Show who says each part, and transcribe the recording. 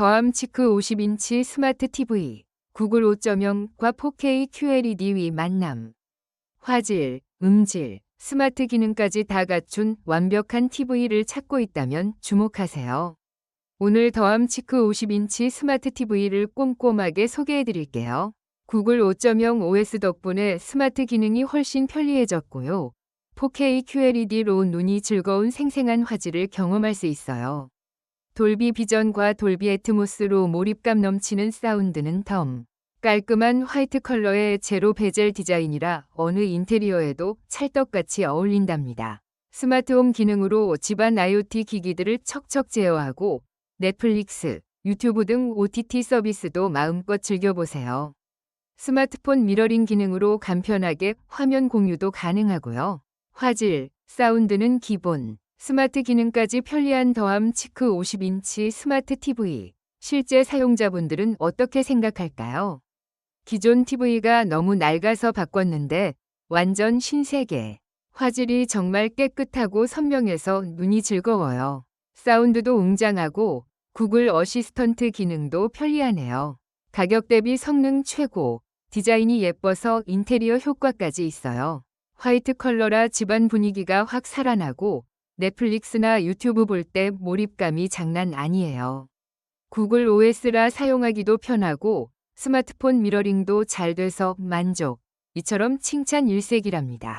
Speaker 1: 더함 치크 50인치 스마트 TV, 구글 5.0과 4K QLED 위 만남. 화질, 음질, 스마트 기능까지 다 갖춘 완벽한 TV를 찾고 있다면 주목하세요. 오늘 더함 치크 50인치 스마트 TV를 꼼꼼하게 소개해 드릴게요. 구글 5.0 OS 덕분에 스마트 기능이 훨씬 편리해졌고요. 4K QLED로 눈이 즐거운 생생한 화질을 경험할 수 있어요. 돌비 비전과 돌비 애트모스로 몰입감 넘치는 사운드는 덤. 깔끔한 화이트 컬러의 제로 베젤 디자인이라 어느 인테리어에도 찰떡같이 어울린답니다. 스마트홈 기능으로 집안 IoT 기기들을 척척 제어하고 넷플릭스, 유튜브 등 OTT 서비스도 마음껏 즐겨보세요. 스마트폰 미러링 기능으로 간편하게 화면 공유도 가능하고요. 화질, 사운드는 기본, 스마트 기능까지 편리한 더함 치크 50인치 스마트 TV. 실제 사용자분들은 어떻게 생각할까요? 기존 TV가 너무 낡아서 바꿨는데 완전 신세계. 화질이 정말 깨끗하고 선명해서 눈이 즐거워요. 사운드도 웅장하고 구글 어시스턴트 기능도 편리하네요. 가격 대비 성능 최고, 디자인이 예뻐서 인테리어 효과까지 있어요. 화이트 컬러라 집안 분위기가 확 살아나고 넷플릭스나 유튜브 볼 때 몰입감이 장난 아니에요. 구글 OS라 사용하기도 편하고 스마트폰 미러링도 잘 돼서 만족. 이처럼 칭찬 일색이랍니다.